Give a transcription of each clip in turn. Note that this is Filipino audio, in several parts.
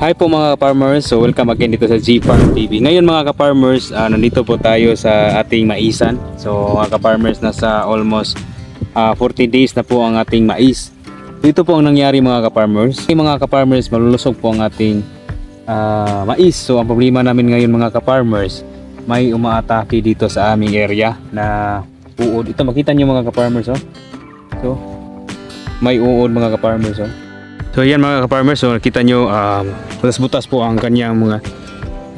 Hi po mga farmers, so welcome again dito sa G Farm TV. Ngayon mga ka-farmers, ah, nandito po tayo sa ating maisan. So mga ka-farmers, nasa almost ah, 40 days na po ang ating mais. Dito po ang nangyari mga ka-farmers. Yung mga ka-farmers, malulusog po ang ating ah, mais. So ang problema namin ngayon mga ka-farmers, may umaatake dito sa aming area na uod. Ito makita niyo mga ka-farmers oh. So may uod mga ka-farmers oh. So yan mga ka-farmers, so nakita nyo um, butas-butas po ang kanyang mga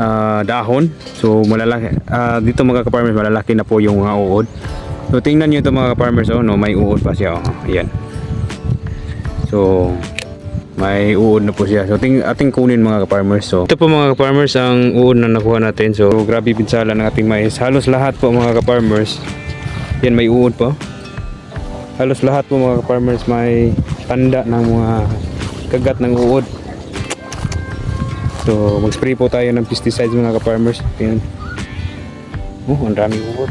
ah, dahon. So malalaki, ah, dito mga ka-farmers malalaki na po yung mga uod. So tingnan nyo ito mga ka-farmers, oh, no, may uod pa siya. Oh. Ayan. So may uod na po siya. So ting ating kunin mga ka-farmers. So ito po mga ka-farmers ang uod na nakuha natin. So grabe pinsala ng ating mais. Halos lahat po mga ka-farmers. Yan may uod po. Halos lahat po mga ka-farmers may tanda ng mga kagat ng uod. So, mag-spray po tayo ng pesticides mga ka-farmers. Ayan. Oh, ang daming uod.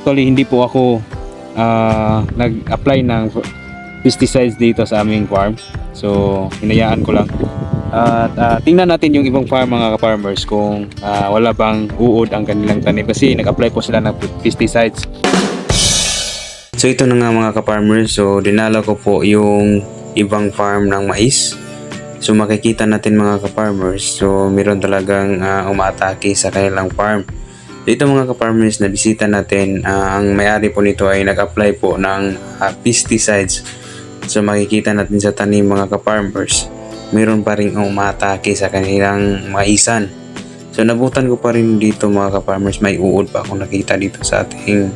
Actually, hindi po ako ah, nag-apply ng pesticides dito sa aming farm. So, hinayaan ko lang. At ah, tingnan natin yung ibang farm mga ka-farmers kung ah, wala bang uod ang kanilang tanim kasi nag-apply po sila ng pesticides. So ito na nga mga ka-farmers, so dinala ko po yung ibang farm ng mais. So makikita natin mga ka-farmers, so meron talagang uh, umatake sa kanilang farm. Dito mga ka-farmers na bisita natin, ah, ang may-ari po nito ay nag-apply po ng ah, pesticides. So makikita natin sa tanim mga ka-farmers, meron pa rin umatake sa kanilang maisan. So nabutan ko pa rin dito mga ka-farmers, may uod pa akong nakita dito sa ating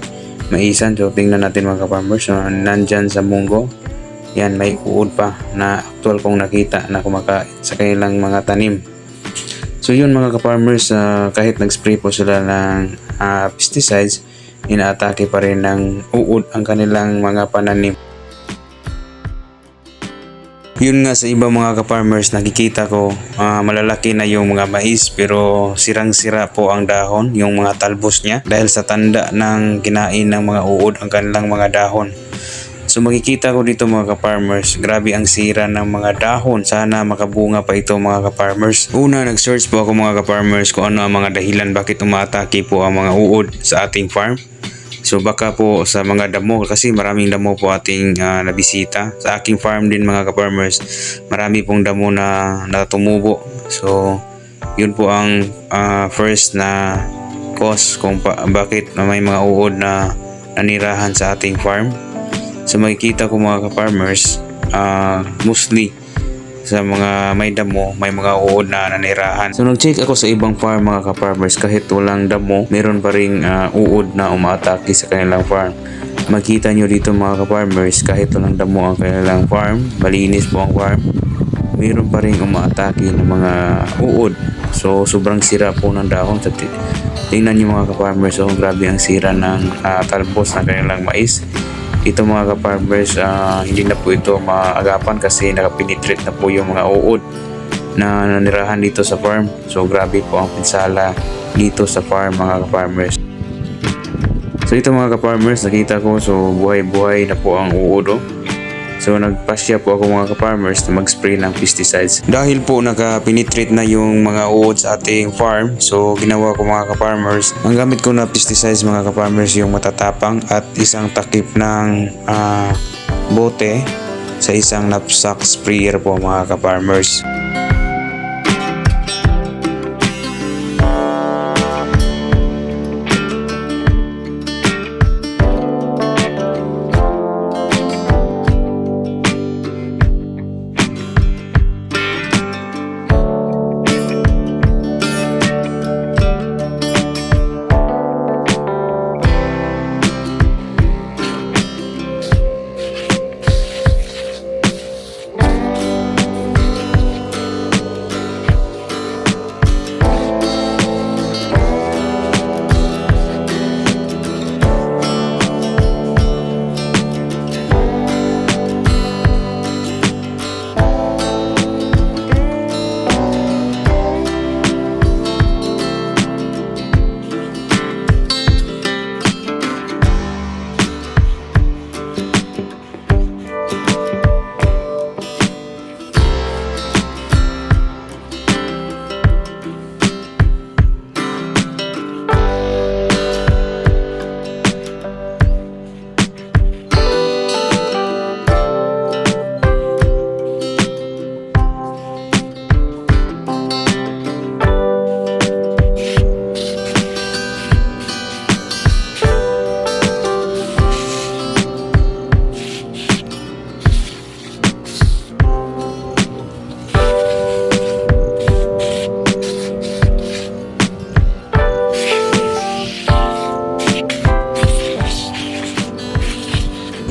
maisan. So tingnan natin mga ka-farmers, so, nandyan sa munggo, yan may uod pa na actual kong nakita na kumakain sa kanilang mga tanim. So yun mga ka-farmers, ah, kahit nag-spray po sila ng ah, pesticides, inaatake pa rin ng uod ang kanilang mga pananim. Yun nga sa iba mga ka-farmers, nakikita ko ah, malalaki na yung mga mais pero sirang-sira po ang dahon, yung mga talbos niya dahil sa tanda ng kinain ng mga uod ang kanilang mga dahon. So makikita ko dito mga ka-farmers, grabe ang sira ng mga dahon. Sana makabunga pa ito mga ka-farmers. Una, nag-search po ako mga ka-farmers kung ano ang mga dahilan bakit umatake po ang mga uod sa ating farm. So baka po sa mga damo kasi maraming damo po ating ah, nabisita. Sa aking farm din mga ka-farmers, marami pong damo na natumubo. So yun po ang ah, first na cause kung pa- bakit may mga uod na nanirahan sa ating farm. So makikita ko mga ka-farmers, ah, mostly sa mga may damo, may mga uod na nanirahan. So nag-check ako sa ibang farm mga ka-farmers kahit walang damo, meron pa ring ah, uod na umaatake sa kanilang farm. Makita nyo dito mga ka-farmers kahit walang damo ang kanilang farm, malinis po ang farm, meron pa rin umaatake ng mga uod. So sobrang sira po ng dahon sa ti- Tingnan nyo mga ka-farmers, oh, grabe ang sira ng ah, talbos ng kanilang mais ito mga ka-farmers, ah, hindi na po ito maagapan kasi nakapinitrate na po yung mga uod na nanirahan dito sa farm. So grabe po ang pinsala dito sa farm mga ka-farmers. So ito mga ka-farmers, nakita ko so buhay-buhay na po ang uod oh. So nagpasya po ako mga ka-farmers na mag-spray ng pesticides. Dahil po nakapinitrate na yung mga uod sa ating farm, so ginawa ko mga ka-farmers, ang gamit ko na pesticides mga ka-farmers yung matatapang at isang takip ng ah, bote sa isang knapsack sprayer po mga ka-farmers.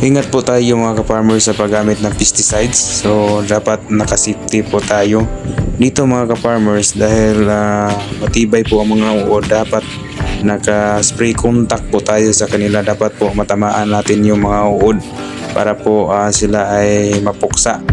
Ingat po tayo mga ka-farmers sa paggamit ng pesticides. So dapat nakasafety po tayo dito mga ka-farmers dahil ah, matibay po ang mga uod dapat naka-spray contact po tayo sa kanila dapat po matamaan natin yung mga uod para po ah, sila ay mapuksa.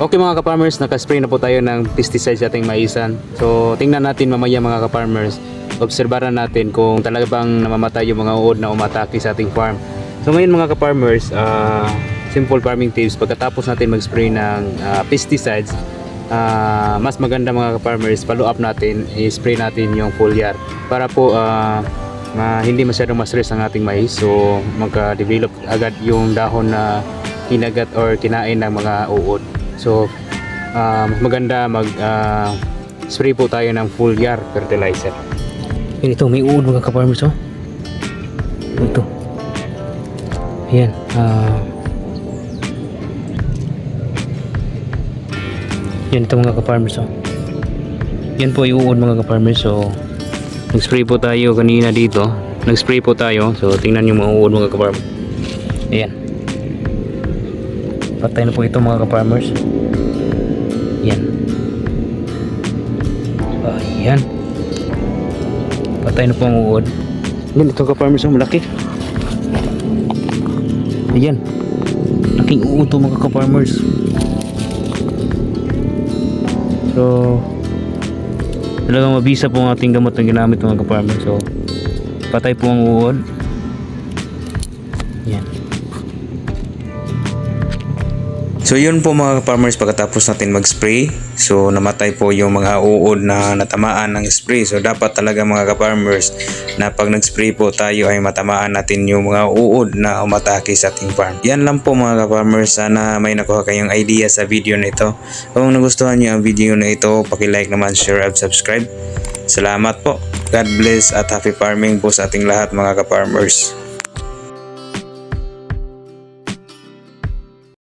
Okay mga ka-farmers, naka-spray na po tayo ng pesticide sa ating maisan. So tingnan natin mamaya mga ka-farmers, obserbaran natin kung talaga bang namamatay yung mga uod na umatake sa ating farm. So ngayon mga ka-farmers, ah, simple farming tips, pagkatapos natin mag-spray ng ah, pesticides, ah, mas maganda mga ka-farmers, follow up natin, i-spray natin yung foliar para po ah, ma- hindi masyadong ma-stress ang ating mais. So magka-develop agad yung dahon na kinagat or kinain ng mga uod. So, ah, mas maganda mag ah, spray po tayo ng full yar fertilizer. Yan ito, may uod mga ka-farmers oh. Ito. Ayan. ah yan ito mga ka-farmers oh. Yan po yung uod mga ka-farmers. So, nag-spray po tayo kanina dito. Nag-spray po tayo. So, tingnan yung mga uod mga ka-farmers. Ayan. Patay na po ito mga ka-farmers. Yan. Ayan. Patay na po ang uod. Yan, ito ka-farmers ang malaki. Ayan. Laking uod to mga ka-farmers. So, talagang mabisa po ang ating gamot na ginamit mga ka-farmers. So, patay po ang uod. Yan. So yun po mga farmers pagkatapos natin mag-spray. So namatay po yung mga uod na natamaan ng spray. So dapat talaga mga farmers na pag nag-spray po tayo ay matamaan natin yung mga uod na umatake sa ating farm. Yan lang po mga farmers Sana may nakuha kayong idea sa video na ito. Kung nagustuhan niyo ang video na ito, paki-like naman, share at subscribe. Salamat po. God bless at happy farming po sa ating lahat mga ka-farmers.